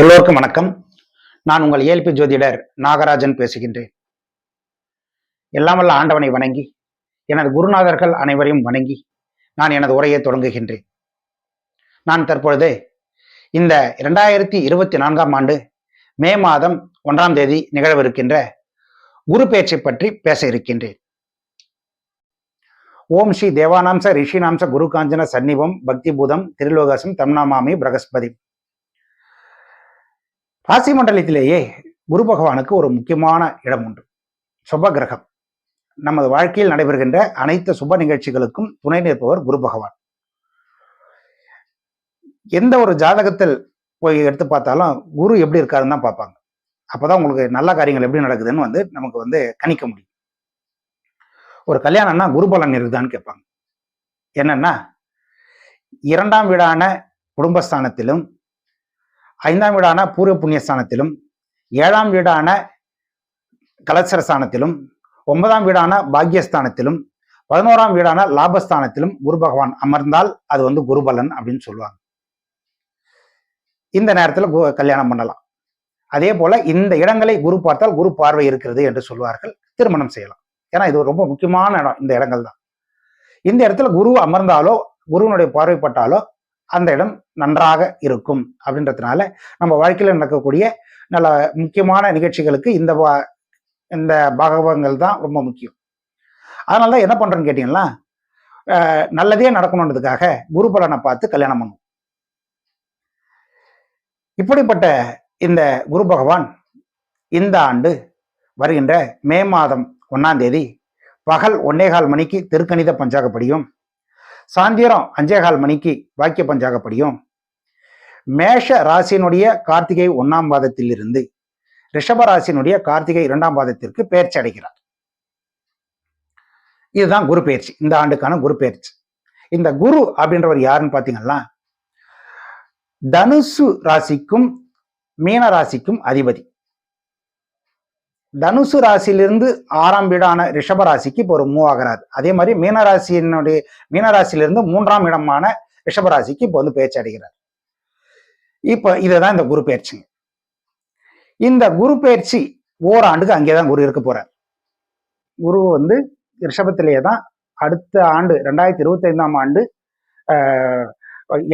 எல்லோருக்கும் வணக்கம். நான் உங்கள் ஏல்பி ஜோதிடர் நாகராஜன் பேசுகின்றேன். எல்லாம் வல்ல ஆண்டவனை வணங்கி எனது குருநாதர்கள் அனைவரையும் வணங்கி நான் எனது உரையை தொடங்குகின்றேன். நான் தற்பொழுது இந்த இரண்டாயிரத்தி இருபத்தி நான்காம் ஆண்டு மே மாதம் ஒன்றாம் தேதி நிகழவிருக்கின்ற குரு பேச்சை பற்றி பேச இருக்கின்றேன். ஓம் ஸ்ரீ தேவானாம்ச ரிஷினாம்ச குரு காஞ்சன சன்னிவம் பக்தி பூதம் திருலோகாசம் தம்னாமாமி பிரகஸ்பதி. ராசி மண்டலத்திலேயே குரு பகவானுக்கு ஒரு முக்கியமான இடம் உண்டு. சுப கிரகம். நமது வாழ்க்கையில் நடைபெறுகின்ற அனைத்து சுப நிகழ்ச்சிகளுக்கும் துணை நிற்பவர் குரு பகவான். எந்த ஒரு ஜாதகத்தில் போய் எடுத்து பார்த்தாலும் குரு எப்படி இருக்காருன்னு தான் பார்ப்பாங்க. அப்போதான் உங்களுக்கு நல்ல காரியங்கள் எப்படி நடக்குதுன்னு வந்து நமக்கு வந்து கணிக்க முடியும். ஒரு கல்யாணம்னா குரு பலன் இருக்குதான்னு கேட்பாங்க. என்னன்னா இரண்டாம் வீடான குடும்பஸ்தானத்திலும் ஐந்தாம் வீடான பூர்வ புண்ணியஸ்தானத்திலும் ஏழாம் வீடான கலசரஸ்தானத்திலும் ஒன்பதாம் வீடான பாக்யஸ்தானத்திலும் பதினோராம் வீடான லாபஸ்தானத்திலும் குரு பகவான் அமர்ந்தால் அது வந்து குருபலன் அப்படின்னு சொல்லுவாங்க. இந்த நேரத்தில் கு- கல்யாணம் பண்ணலாம். அதே போல இந்த இடங்களை குரு பார்த்தால் குரு பார்வை இருக்கிறது என்று சொல்வார்கள். திருமணம் செய்யலாம். ஏன்னா இது ரொம்ப முக்கியமான இடம் இந்த இடங்கள் தான் இந்த இடத்துல குரு அமர்ந்தாலோ குருவினுடைய பார்வைப்பட்டாலோ அந்த இடம் நன்றாக இருக்கும் அப்படின்றதுனால நம்ம வாழ்க்கையில் நடக்கக்கூடிய நல்ல முக்கியமான நிகழ்ச்சிகளுக்கு இந்த வா- இந்த பாகவங்கள் தான் ரொம்ப முக்கியம். அதனால தான் என்ன பண்றேன்னு கேட்டீங்கன்னா அஹ், நல்லதே நடக்கணுன்றதுக்காக குரு பலனை பார்த்து கல்யாணம் பண்ணும் இப்படிப்பட்ட இந்த குரு பகவான் இந்த ஆண்டு வருகின்ற மே மாதம் ஒன்னாம் தேதி பகல் ஒன்னேகால் மணிக்கு திருக்கணித பஞ்சாகப்படியும் சாயந்தரம் அஞ்சேகால் மணிக்கு வாக்கிய பஞ்சாகப்படியும் மேஷ ராசியினுடைய கார்த்திகை ஒன்னாம் பாதத்திலிருந்து ரிஷப ராசியினுடைய கார்த்திகை இரண்டாம் பாதத்திற்கு பெயர்ச்சி அடைகிறார். இதுதான் குரு பயிற்சி இந்த ஆண்டுக்கான குரு பயிற்சி இந்த குரு அப்படின்றவர் யாருன்னு பாத்தீங்கன்னா தனுசு ராசிக்கும் மீன ராசிக்கும் அதிபதி. தனுசு ராசியிலிருந்து ஆறாம் வீடான ரிஷபராசிக்கு இப்போ ஒரு மூவ் ஆகிறார். அதே மாதிரி மீனராசியினுடைய மீனராசியிலிருந்து மூன்றாம் இடமான ரிஷபராசிக்கு இப்போ வந்து பேச்சு அடைகிறார் இப்போ இதுதான் இந்த குரு பயிற்சிங்க. இந்த குரு பயிற்சி ஓராண்டுக்கு அங்கே தான் குரு இருக்க போறார். குரு வந்து ரிஷபத்திலேயே தான் அடுத்த ஆண்டு ரெண்டாயிரத்தி இருபத்தி ஐந்தாம் ஆண்டு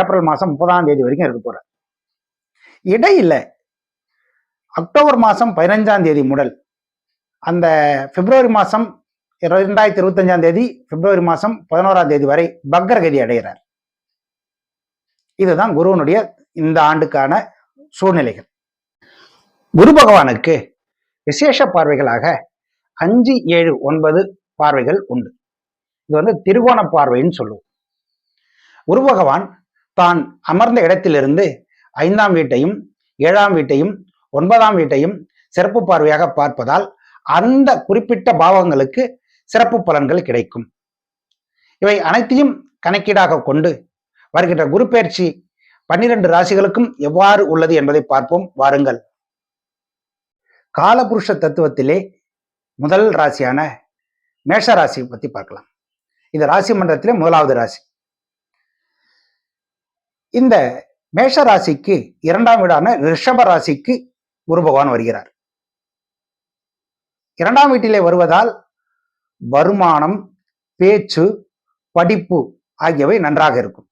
ஏப்ரல் மாதம் முப்பதாம் தேதி வரைக்கும் இருக்க போறார். இடையில அக்டோபர் மாதம் பதினஞ்சாம் தேதி முதல் அந்த பிப்ரவரி மாதம் ரெண்டாயிரத்தி இருபத்தஞ்சாம் தேதி பிப்ரவரி மாதம் பதினோராம் தேதி வரை பக்ரகதி அடைகிறார். இதுதான் குருவனுடைய இந்த ஆண்டுக்கான சூழ்நிலைகள். குரு பகவானுக்கு விசேஷ பார்வைகளாக அஞ்சு ஏழு ஒன்பது பார்வைகள் உண்டு. இது வந்து திருகோண பார்வைன்னு சொல்லுவோம். குரு பகவான் தான் அமர்ந்த இடத்திலிருந்து ஐந்தாம் வீட்டையும் ஏழாம் வீட்டையும் ஒன்பதாம் வீட்டையும் சிறப்பு பார்வையாக பார்ப்பதால் அந்த குறிப்பிட்ட பாவங்களுக்கு சிறப்பு பலன்கள் கிடைக்கும். இவை அனைத்தையும் கணக்கீடாக கொண்டு வருகின்ற குரு பயிற்சி பன்னிரண்டு ராசிகளுக்கும் எவ்வாறு உள்ளது என்பதை பார்ப்போம். வாருங்கள். காலபுருஷ தத்துவத்திலே முதல் ராசியான மேஷ ராசி பத்தி பார்க்கலாம். இது ராசி மன்றத்திலே முதலாவது ராசி. இந்த மேஷ ராசிக்கு இரண்டாம் வீடான ரிஷப ராசிக்கு குரு பகவான் வருகிறார். இரண்டாம் வீட்டிலே வருவதால் வருமானம் பேச்சு படிப்பு ஆகியவை நன்றாக இருக்கும்.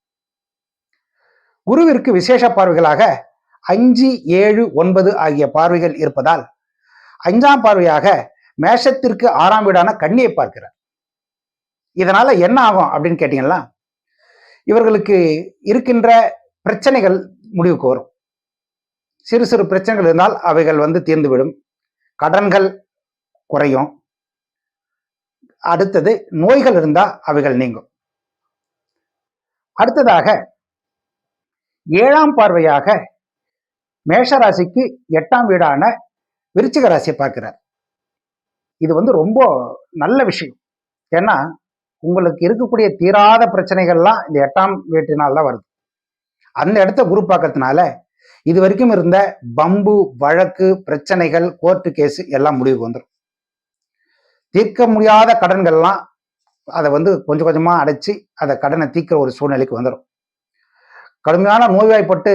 குருவிற்கு விசேஷ பார்வைகளாக அஞ்சு ஏழு ஒன்பது ஆகிய பார்வைகள் இருப்பதால் அஞ்சாம் பார்வையாக மேஷத்திற்கு ஆறாம் வீடான கண்ணியை பார்க்கிறார். இதனால என்ன ஆகும் அப்படின்னு கேட்டீங்கன்னா இவர்களுக்கு இருக்கின்ற பிரச்சனைகள் முடிவுக்கு வரும். சிறு சிறு பிரச்சனைகள் இருந்தால் அவைகள் வந்து தீர்ந்துவிடும். கடன்கள் குறையும். அடுத்தது நோய்கள் இருந்தா அவைகள் நீங்கும். அடுத்ததாக ஏழாம் பார்வையாக மேஷ ராசிக்கு எட்டாம் வீடான விருச்சிக ராசியை பார்க்கிறார். இது வந்து ரொம்ப நல்ல விஷயம். ஏன்னா உங்களுக்கு இருக்கக்கூடிய தீராத பிரச்சனைகள்லாம் இந்த எட்டாம் வீட்டினால் தான் வருது. அந்த இடத்த குரு பார்க்கறதுனால இது வரைக்கும் இருந்த பம்பு வழக்கு பிரச்சனைகள் கோர்ட்டு கேஸ் எல்லாம் முடிவுக்கு வந்துடும் தீர்க்க முடியாத கடன்கள்லாம் அதை வந்து கொஞ்சம் கொஞ்சமாக அடைச்சி அதை கடனை தீர்க்கிற ஒரு சூழ்நிலைக்கு வந்துடும் கடுமையான நோய்வாய்ப்பட்டு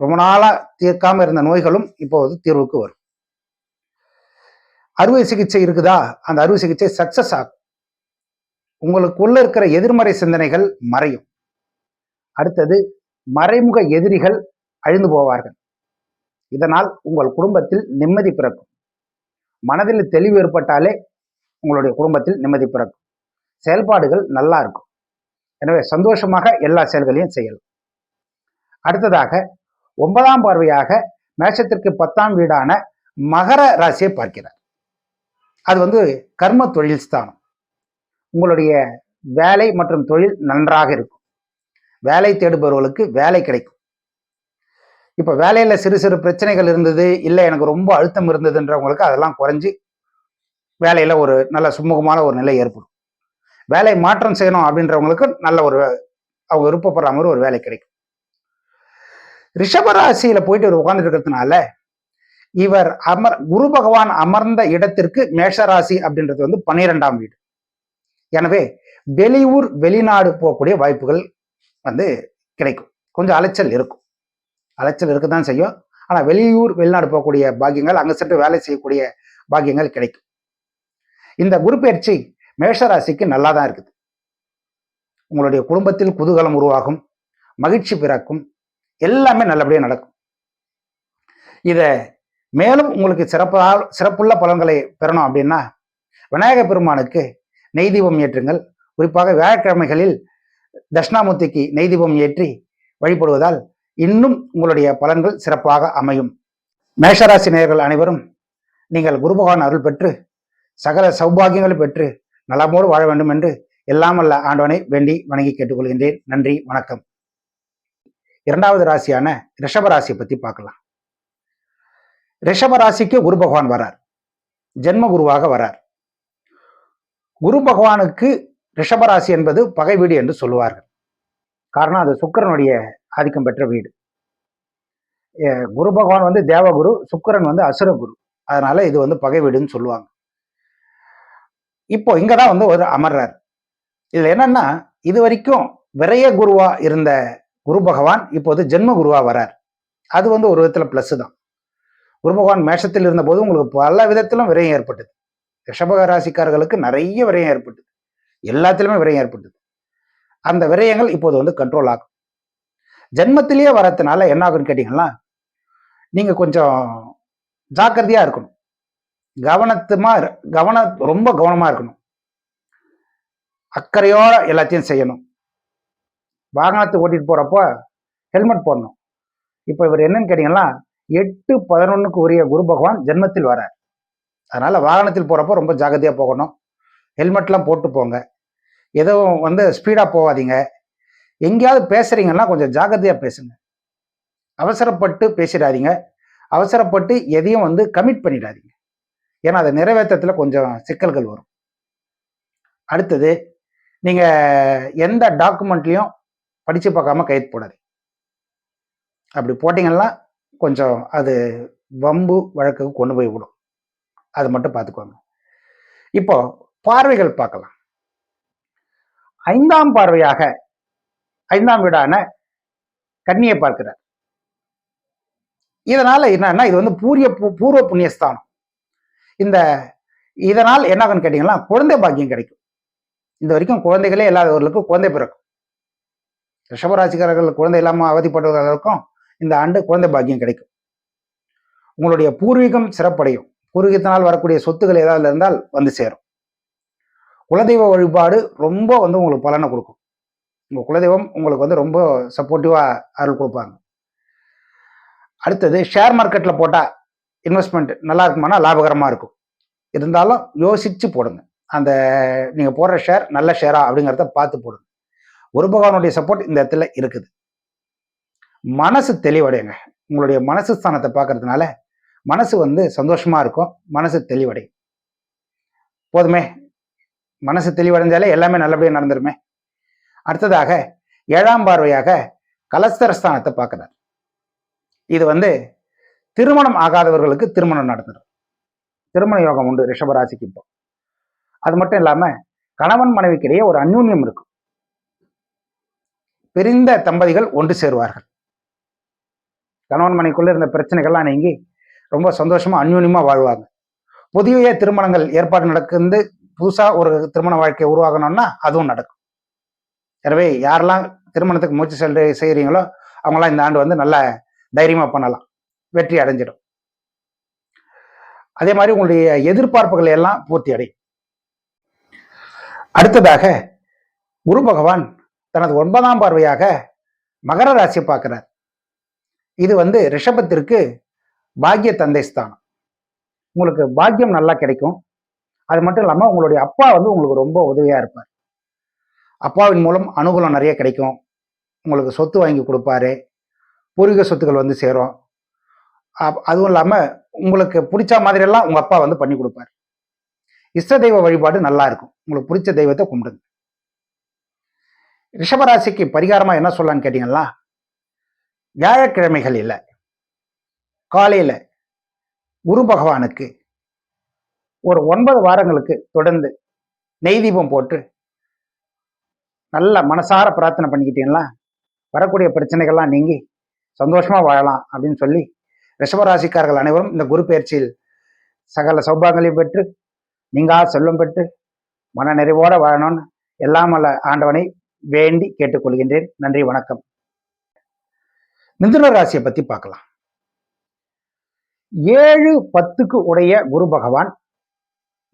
ரொம்ப நாளாக தீர்க்காம இருந்த நோய்களும் இப்போது தீர்வுக்கு வரும். அறுவை சிகிச்சை இருக்குதா? அந்த அறுவை சிகிச்சை சக்சஸ் ஆகும். உங்களுக்குள்ள இருக்கிற எதிர்மறை சிந்தனைகள் மறையும். அடுத்தது மறைமுக எதிரிகள் அழிந்து போவார்கள். இதனால் உங்கள் குடும்பத்தில் நிம்மதி பிறக்கும். மனதில் தெளிவு ஏற்பட்டாலே உங்களுடைய குடும்பத்தில் நிம்மதி பிறக்கும். செயல்பாடுகள் நல்லா இருக்கும். எனவே சந்தோஷமாக எல்லா செயல்களையும் செய்யலாம். அடுத்ததாக ஒன்பதாம் பார்வையாக மேஷத்திற்கு பத்தாம் வீடான மகர ராசியை பார்க்கிறார். அது வந்து கர்ம தொழில் ஸ்தானம். உங்களுடைய வேலை மற்றும் தொழில் நன்றாக இருக்கும். வேலை தேடுபவர்களுக்கு வேலை கிடைக்கும். இப்போ வேலையில் சிறு சிறு பிரச்சனைகள் இருந்தது இல்லை எனக்கு ரொம்ப அழுத்தம் இருந்ததுன்றவங்களுக்கு அதெல்லாம் குறைஞ்சி வேலையில் ஒரு நல்ல சுமூகமான ஒரு நிலை ஏற்படும். வேலை மாற்றம் செய்யணும் அப்படின்றவங்களுக்கு நல்ல ஒரு அவங்க விருப்பப்படுற மாதிரி ஒரு வேலை கிடைக்கும். ரிஷபராசியில போயிட்டு இவர் உட்கார்ந்துட்டு இருக்கிறதுனால இவர் அமர் குரு பகவான் அமர்ந்த இடத்திற்கு மேஷராசி அப்படின்றது வந்து பன்னிரெண்டாம் வீடு. எனவே வெளியூர் வெளிநாடு போகக்கூடிய வாய்ப்புகள் வந்து கிடைக்கும். கொஞ்சம் அலைச்சல் இருக்கும். அலைச்சல் இருக்க தான் செய்யும். ஆனால் வெளியூர் வெளிநாடு போகக்கூடிய பாக்கியங்கள் அங்கே சென்று வேலை செய்யக்கூடிய பாக்கியங்கள் கிடைக்கும். இந்த குரு பயிற்சி மேஷராசிக்கு நல்லா தான் இருக்குது. உங்களுடைய குடும்பத்தில் குதூகலம் உருவாகும் மகிழ்ச்சி பிறக்கும் எல்லாமே நல்லபடியாக நடக்கும். இதை மேலும் உங்களுக்கு சிறப்பால் சிறப்புள்ள பலன்களை பெறணும் அப்படின்னா விநாயக பெருமானுக்கு நெய் தீபம் ஏற்றுங்கள். குறிப்பாக வியாழக்கிழமைகளில் தட்சிணாமூர்த்திக்கு நெய் தீபம் ஏற்றி வழிபடுவதால் இன்னும் உங்களுடைய பலன்கள் சிறப்பாக அமையும். மேஷராசி நேயர்கள் அனைவரும் நீங்கள் குரு பகவான் அருள் பெற்று சகல சௌபாகியங்களை பெற்று நலமோடு வாழ வேண்டும் என்று எல்லாம் அல்ல ஆண்டவனை வேண்டி வணங்கி கேட்டுக்கொள்கின்றேன். நன்றி வணக்கம். இரண்டாவது ராசியான ரிஷப ராசியை பத்தி பார்க்கலாம். ரிஷப ராசிக்கு குரு பகவான் வரார். ஜென்ம குருவாக வரார். குரு பகவானுக்கு ரிஷபராசி என்பது பகை வீடு என்று சொல்லுவார்கள். காரணம் அது சுக்கிரனுடைய ஆதிக்கம் பெற்ற வீடு. குரு பகவான் வந்து தேவகுரு சுக்கரன் வந்து அசுரகுரு. அதனால இது வந்து பகை வீடுன்னு சொல்லுவாங்க. இப்போ இங்கதான் வந்து ஒரு அமர்றார். இதுல என்னன்னா இது வரைக்கும் விரைய குருவா இருந்த குரு பகவான் இப்போது ஜென்ம குருவா வரார். அது வந்து ஒரு விதத்துல பிளஸ் தான். குரு பகவான் மேஷத்தில் இருந்தபோது உங்களுக்கு பல விதத்திலும் விரயம் ஏற்பட்டது. ரிஷபக ராசிக்காரர்களுக்கு நிறைய விரயம் ஏற்பட்டது. எல்லாத்திலுமே விரயம் ஏற்பட்டது. அந்த விரயங்கள் இப்போது வந்து கண்ட்ரோல் ஆகும். ஜென்மத்திலேயே வரதுனால என்ன ஆகும்னு கேட்டீங்கன்னா நீங்க கொஞ்சம் ஜாக்கிரதையா இருக்கணும். கவனத்துமா கவன ரொம்ப கவனமா இருக்கணும். அக்கறையோட எல்லாத்தையும் செய்யணும். வாகனத்தை ஓட்டிட்டு போறப்போ ஹெல்மெட் போடணும். இப்போ இவர் என்னன்னு கேட்டீங்கன்னா எட்டு பதினொன்னுக்கு உரிய குரு பகவான் ஜென்மத்தில் வரார் அதனால வாகனத்தில் போறப்போ ரொம்ப ஜாகிரதையா போகணும். ஹெல்மெட்லாம் போட்டு போங்க. எதுவும் வந்து ஸ்பீடா போகாதீங்க. எங்கேயாவது பேசுறீங்கன்னா கொஞ்சம் ஜாகிரதையா பேசுங்க. அவசரப்பட்டு பேசிடாதீங்க. அவசரப்பட்டு எதையும் வந்து கமிட் பண்ணிடாதீங்க. ஏன்னா அதை நிறைவேற்றத்தில் கொஞ்சம் சிக்கல்கள் வரும். அடுத்தது நீங்கள் எந்த டாக்குமெண்ட்லையும் படித்து பார்க்காம கைது போடாது அப்படி போட்டிங்கன்னா கொஞ்சம் அது வம்பு வழக்குக்கு கொண்டு போய் விடும். அது மட்டும் பார்த்துக்கோங்க. இப்போ பார்வைகள் பார்க்கலாம். ஐந்தாம் பார்வையாக ஐந்தாம் வீடான கண்ணியை பார்க்கிறார். இதனால என்னன்னா இது வந்து பூரிய பூ- பூர்வ புண்ணியஸ்தானம். இந்த இதனால் என்னாகும் கேட்டிங்கன்னா கேட்டீங்கன்னா குழந்தை பாக்கியம் கிடைக்கும். இந்த வரைக்கும் குழந்தைகளே இல்லாதவர்களுக்கு குழந்தை பிறக்கும். ரிஷபராசிக்காரர்கள் குழந்தை இல்லாமல் அவதிப்படுவதற்கும் இந்த ஆண்டு குழந்தை பாக்கியம் கிடைக்கும். உங்களுடைய பூர்வீகம் சிறப்படையும். பூர்வீகத்தினால் வரக்கூடிய சொத்துக்கள் ஏதாவது இருந்தால் வந்து சேரும். குலதெய்வ வழிபாடு ரொம்ப வந்து உங்களுக்கு பலனை கொடுக்கும். உங்கள் குலதெய்வம் உங்களுக்கு வந்து ரொம்ப சப்போர்ட்டிவாக அருள் கொடுப்பாங்க. அடுத்தது ஷேர் மார்க்கெட்டில் போட்டால் இன்வெஸ்ட்மெண்ட் நல்லா இருக்குமானா லாபகரமாக இருக்கும். இருந்தாலும் யோசிச்சு போடுங்க. அந்த நீங்கள் போடுற ஷேர் நல்ல ஷேரா அப்படிங்கிறத பார்த்து போடுங்க. ஒரு பகவானுடைய சப்போர்ட் இந்த இடத்துல இருக்குது. மனசு தெளிவடையுங்க. உங்களுடைய மனசு ஸ்தானத்தை பார்க்கறதுனால மனசு வந்து சந்தோஷமா இருக்கும். மனசு தெளிவடையும். போதுமே. மனசு தெளிவடைஞ்சாலே எல்லாமே நல்லபடியாக நடந்துருமே. அடுத்ததாக ஏழாம் பார்வையாக கலஸ்தரஸ்தானத்தை பார்க்கிறார். இது வந்து திருமணம் ஆகாதவர்களுக்கு திருமணம் நடந்துடும். திருமண யோகம் உண்டு ரிஷபராசிக்கு இப்போ. அது மட்டும் இல்லாம கணவன் மனைவிக்கிடையே ஒரு அந்யூன்யம் இருக்கும். பிரிந்த தம்பதிகள் ஒன்று சேருவார்கள். கணவன் மனைக்குள்ள இருந்த பிரச்சனைகள்லாம் நீங்கி ரொம்ப சந்தோஷமா அந்யூன்யமா வாழ்வாங்க. புதிய திருமணங்கள் ஏற்பாடு நடக்குது புதுசா ஒரு திருமண வாழ்க்கை உருவாகணும்னா அதுவும் நடக்கும். எனவே யாரெல்லாம் திருமணத்துக்கு முயற்சி சென்று செய்கிறீங்களோ அவங்களாம் இந்த ஆண்டு வந்து நல்லா தைரியமா பண்ணலாம். வெற்றி அடைஞ்சிடும். அதே மாதிரி உங்களுடைய எதிர்பார்ப்புகளை எல்லாம் பூர்த்தி அடையும். அடுத்ததாக குரு பகவான் தனது ஒன்பதாம் பார்வையாக மகர ராசியை பார்க்கிறார். இது வந்து ரிஷபத்திற்கு பாக்கிய தந்தை ஸ்தானம். உங்களுக்கு பாக்கியம் நல்லா கிடைக்கும். அது மட்டும் இல்லாமல் உங்களுடைய அப்பா வந்து உங்களுக்கு ரொம்ப உதவியாக இருப்பார். அப்பாவின் மூலம் அனுகூலம் நிறைய கிடைக்கும். உங்களுக்கு சொத்து வாங்கி கொடுப்பாரு. பூர்வீக சொத்துக்கள் வந்து சேரும். அதுவும் இல்லாமல் உங்களுக்கு பிடிச்ச மாதிரியெல்லாம் உங்கள் அப்பா வந்து பண்ணி கொடுப்பார். இஷ்ட தெய்வ வழிபாடு நல்லா இருக்கும். உங்களுக்கு பிடிச்ச தெய்வத்தை கும்பிடுங்க. ரிஷபராசிக்கு பரிகாரமா என்ன சொல்லலாம்னு கேட்டீங்கன்னா வியாழக்கிழமைகள் இல்லை. காலையில குரு பகவானுக்கு ஒரு ஒன்பது வாரங்களுக்கு தொடர்ந்து நெய் தீபம் போட்டு நல்ல மனசார பிரார்த்தனை பண்ணிக்கிட்டீங்களா வரக்கூடிய பிரச்சனைகள்லாம் நீங்கி சந்தோஷமா வாழலாம் அப்படின்னு சொல்லி ரிஷபராசிக்காரர்கள் அனைவரும் இந்த குரு பயிற்சியில் சகல சௌபாகங்களையும் பெற்று நீங்கா செல்வம் பெற்று மன நிறைவோட வாழணும்னு எல்லாம் அல்ல ஆண்டவனை வேண்டி கேட்டுக்கொள்கின்றேன். நன்றி வணக்கம். மிதுன ராசியை பத்தி பார்க்கலாம். ஏழு பத்துக்கு உடைய குரு பகவான்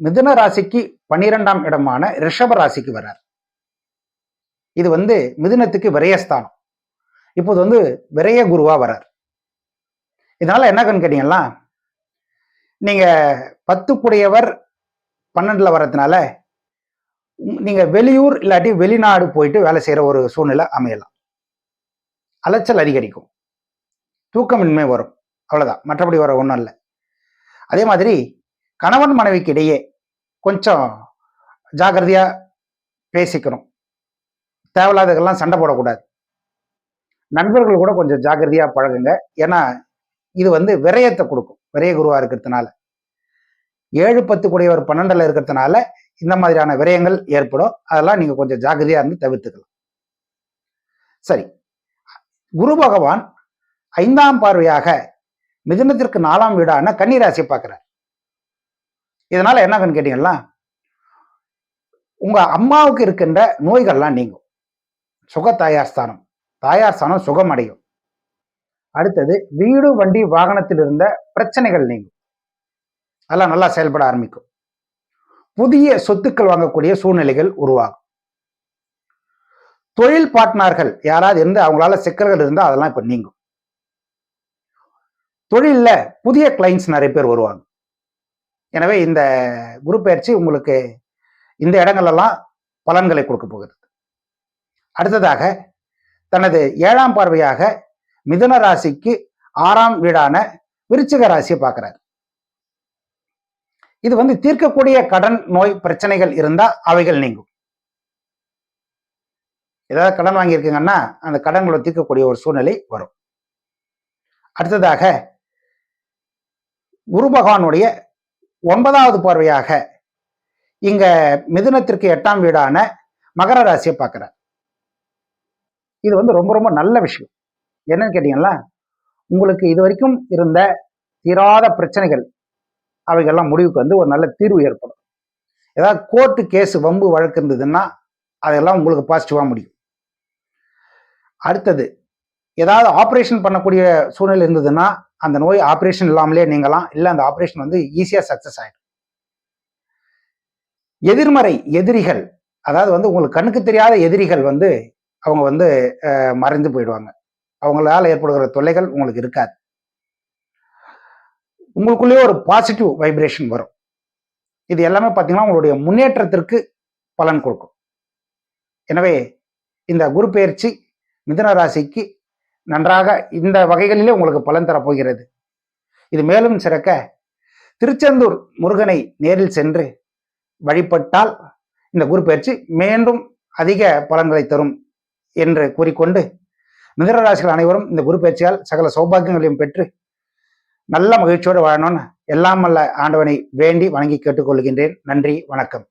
மிதுன ராசிக்கு பன்னிரெண்டாம் இடமான ரிஷப ராசிக்கு வர்றார். இது வந்து மிதுனத்துக்கு விரயஸ்தானம். இப்போது வந்து விரய குருவா வர்றார். இதனால என்ன கேட்டீங்களா கேட்டீங்கன்னா நீங்க பத்துக்குடையவர் பன்னெண்டுல வர்றதுனால நீங்க வெளியூர் இல்லாட்டி வெளிநாடு போயிட்டு வேலை செய்யற ஒரு சூழ்நிலை அமையலாம். அலைச்சல் அதிகரிக்கும். தூக்கமின்மை வரும். அவ்வளவுதான். மற்றபடி வர ஒன்றும் இல்லை. அதே மாதிரி கணவன் மனைவிக்கு இடையே கொஞ்சம் ஜாகிரதையா பேசிக்கணும். தேவையில்லாததெல்லாம் சண்டை போடக்கூடாது. நண்பர்கள் கூட கொஞ்சம் ஜாகிரதையா பழகுங்க. ஏன்னா இது வந்து விரயத்தை கொடுக்கும். விரய குருவா இருக்கிறதுனால. ஏழு பத்து கூடியவர் பன்னெண்டுல இருக்கிறதுனால இந்த மாதிரியான விரயங்கள் ஏற்படும். அதெல்லாம் நீங்க கொஞ்சம் ஜாக்கிரதையா இருந்து தவிர்த்துக்கலாம். சரி. குரு பகவான் ஐந்தாம் பார்வையாக மிதுனத்திற்கு நாலாம் வீடான கன்னிராசியை பார்க்கிறார். இதனால என்ன கேட்டீங்கன்னா உங்க அம்மாவுக்கு இருக்கின்ற நோய்கள்லாம் நீங்கும். சுக தாயார் ஸ்தானம் தாயார் ஸ்தானம் சுகம் அடையும் அடுத்தது வீடு வண்டி வாகனத்தில் இருந்த பிரச்சனைகள் நீங்கும். அதெல்லாம் நல்லா செயல்பட ஆரம்பிக்கும். புதிய சொத்துக்கள் வாங்கக்கூடிய சூழ்நிலைகள் உருவாகும். தொழில் பாட்டினார்கள் யாராவது இருந்து அவங்களால சிக்கல்கள் இருந்தால் அதெல்லாம் இப்ப நீங்கும். தொழில்ல புதிய கிளைண்ட்ஸ் நிறைய பேர் வருவாங்க. எனவே இந்த குரு பயிற்சி உங்களுக்கு இந்த இடங்கள்லாம் பலன்களை கொடுக்க போகிறது அடுத்ததாக தனது ஏழாம் பார்வையாக மிதுன ராசிக்கு ஆறாம் வீடான விருச்சிக ராசியை பார்க்கிறார். இது வந்து தீர்க்கக்கூடிய கடன் நோய் பிரச்சனைகள் இருந்தா அவைகள் நீங்கும். ஏதாவது கடன் வாங்கியிருக்கீங்கன்னா அந்த கடன்களை தீர்க்கக்கூடிய ஒரு சூழ்நிலை வரும். அடுத்ததாக குரு பகவானுடைய ஒன்பதாவது பார்வையாக இங்க மிதுனத்திற்கு எட்டாம் வீடான மகர ராசியை பார்க்கிறார். இது வந்து ரொம்ப ரொம்ப நல்ல விஷயம். என்னன்னு கேட்டீங்களா உங்களுக்கு இது வரைக்கும் இருந்த தீராத பிரச்சனைகள் அவைகள்லாம் முடிவுக்கு வந்து ஒரு நல்ல தீர்வு ஏற்படும். ஏதாவது கோர்ட்டு கேஸ் வம்பு வழக்கு இருந்ததுன்னா அதெல்லாம் உங்களுக்கு பாசிட்டிவாக முடியும். அடுத்தது ஏதாவது ஆப்ரேஷன் பண்ணக்கூடிய சூழ்நிலை இருந்ததுன்னா அந்த நோய் ஆப்ரேஷன் இல்லாமலே நீங்களாம் இல்லை அந்த ஆப்ரேஷன் வந்து ஈஸியாக சக்ஸஸ் ஆகிடும் எதிர்மறை எதிரிகள் அதாவது வந்து உங்களுக்கு கண்ணுக்கு தெரியாத எதிரிகள் வந்து அவங்க வந்து மறைந்து போயிடுவாங்க. அவங்களால ஏற்படுகிற தொல்லைகள் உங்களுக்கு இருக்காது. உங்களுக்குள்ளேயே ஒரு பாசிட்டிவ் வைப்ரேஷன் வரும். இது எல்லாமே பார்த்தீங்கன்னா உங்களுடைய முன்னேற்றத்திற்கு பலன் கொடுக்கும். எனவே இந்த குரு பயிற்சி மிதன ராசிக்கு நன்றாக இந்த வகைகளிலே உங்களுக்கு பலன் தரப்போகிறது இது மேலும் சிறக்க திருச்செந்தூர் முருகனை நேரில் சென்று வழிபட்டால் இந்த குரு பயிற்சி மீண்டும் அதிக பலன்களை தரும் என்று கூறிக்கொண்டு மிதுன அனைவரும் இந்த குரு பயிற்சியால் சகல சௌபாகியங்களையும் பெற்று நல்ல மகிழ்ச்சியோடு வாழணும்னு எல்லாம் வல்ல ஆண்டவனை வேண்டி வணங்கி கேட்டுக்கொள்கின்றேன். நன்றி வணக்கம்.